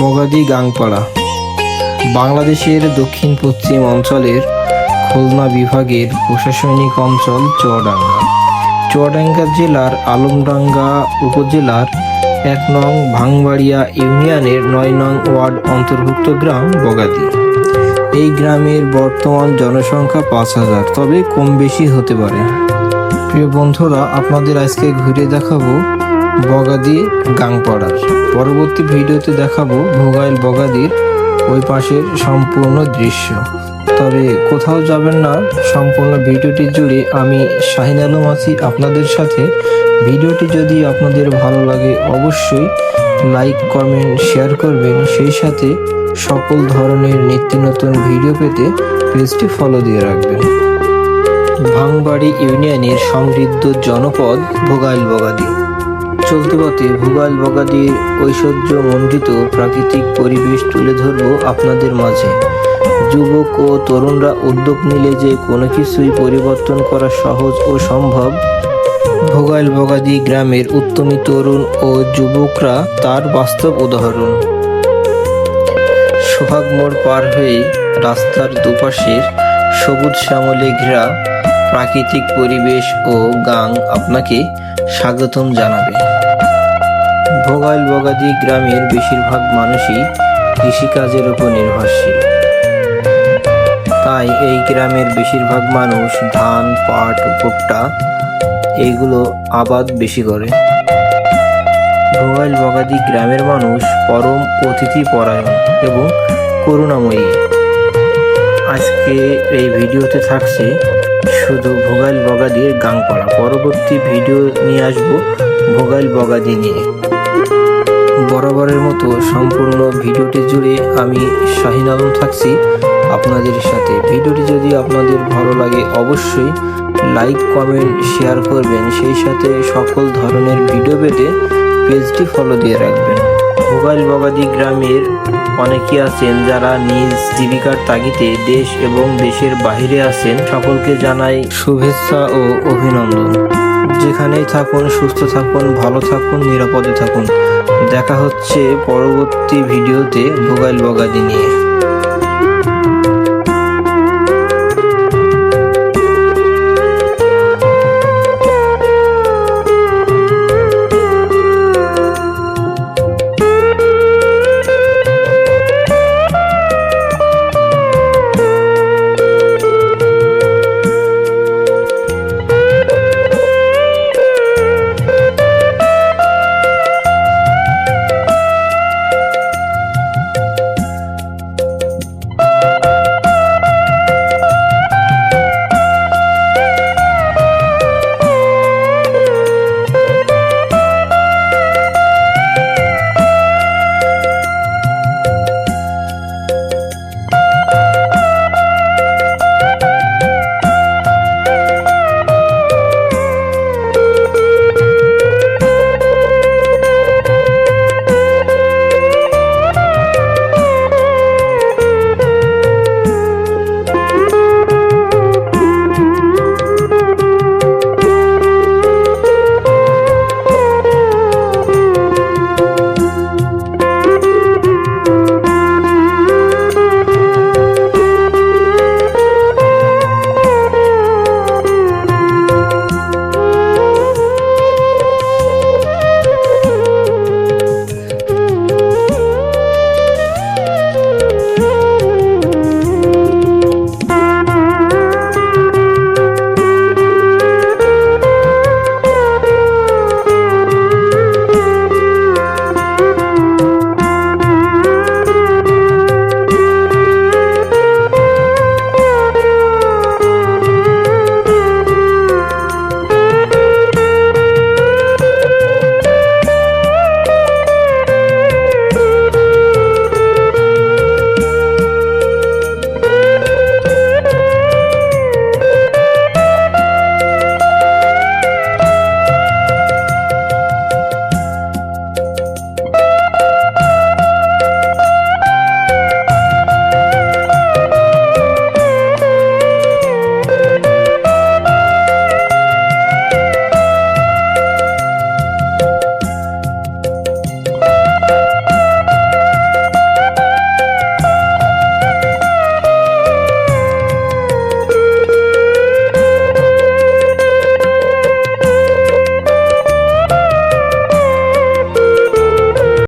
বগাদি গাংপাড়া। বাংলাদেশের দক্ষিণ পশ্চিম অঞ্চলের খুলনা বিভাগের প্রশাসনিক অঞ্চল চুয়াডাঙ্গা। চুয়াডাঙ্গা জেলার আলমডাঙ্গা উপজেলার এক নং ভাঙবাড়িয়া ইউনিয়নের নয় নং ওয়ার্ড অন্তর্ভুক্ত গ্রাম বগাদি। এই গ্রামের বর্তমান জনসংখ্যা পাঁচ হাজার, তবে কম বেশি হতে পারে। প্রিয় বন্ধুরা, আপনাদের আজকে ঘুরে দেখাবো বগাদি গাংপাড়ার। পরবর্তী ভিডিওতে দেখাবো ভোগাইল বগাদির ওই পাশের সম্পূর্ণ দৃশ্য। তবে কোথাও যাবেন না, সম্পূর্ণ ভিডিওটি জুড়ে আমি শাহিন আলম আছি আপনাদের সাথে। ভিডিওটি যদি আপনাদের ভালো লাগে, অবশ্যই লাইক, কমেন্ট, শেয়ার করবেন। সেই সাথে সকল ধরনের নিত্য নতুন ভিডিও পেতে পেজটি ফলো দিয়ে রাখবেন। ভাঙবাড়ি ইউনিয়নের সমৃদ্ধ জনপদ ভোগাইল বগাদি। চলতি পথে ভোগাইল বগাদির ঐশ্বর্য মণ্ডিত প্রাকৃতিক পরিবেশ তুলে ধরব আপনাদের মাঝে। যুবক ও তরুণরা উদ্যোগ নিলে যে কোনো কিছুই পরিবর্তন করা সহজ ও সম্ভব। ভোগাইল বগাদি গ্রামের উত্তমী তরুণ ও যুবকরা তার বাস্তব উদাহরণ। সোহাগ মোড় পার হয়ে রাস্তার দুপাশের সবুজ শ্যামলে ঘেরা প্রাকৃতিক পরিবেশ ও গাং আপনাকে স্বাগতম জানাবে। ভোগাইল বগাদি গ্রামের বেশিরভাগ মানুষই কৃষিকাজের উপর নির্ভরশীল। তাই এই গ্রামের বেশিরভাগ মানুষ ধান, পাট, ভুট্টা এইগুলো আবাদ বেশি করে। ভোগাইল বগাদি গ্রামের মানুষ পরম অতিথি পরায়ণ এবং করুণাময়ী। আজকে এই ভিডিওতে থাকছে শুধু ভোগাইল বগাদির গাংপাড়া পরবর্তী ভিডিও নিয়ে আসব ভোগাইল বগাদি নিয়ে বরাবরের মতো সম্পূর্ণ ভিডিওটি জুড়ে আমি শাহিন আলম থাকছি আপনাদের সাথে। ভিডিওটি যদি আপনাদের ভালো লাগে অবশ্যই লাইক, কমেন্ট, শেয়ার করবেন। সেই সাথে সকল ধরনের ভিডিও পেতে পেজটি ফলো দিয়ে রাখবেন। ভোগাইল বগাদি গ্রামের অনেকেই আছেন যারা নিজ জীবিকার তাগিদে দেশ এবং দেশের বাইরে আছেন। সকলকে জানাই শুভেচ্ছা ও অভিনন্দন। যেখানেই থাকুন, সুস্থ থাকুন, ভালো থাকুন, নিরাপদে থাকুন। দেখা হচ্ছে পরবর্তী ভিডিওতে ভোগাইল বগাদি নিয়ে।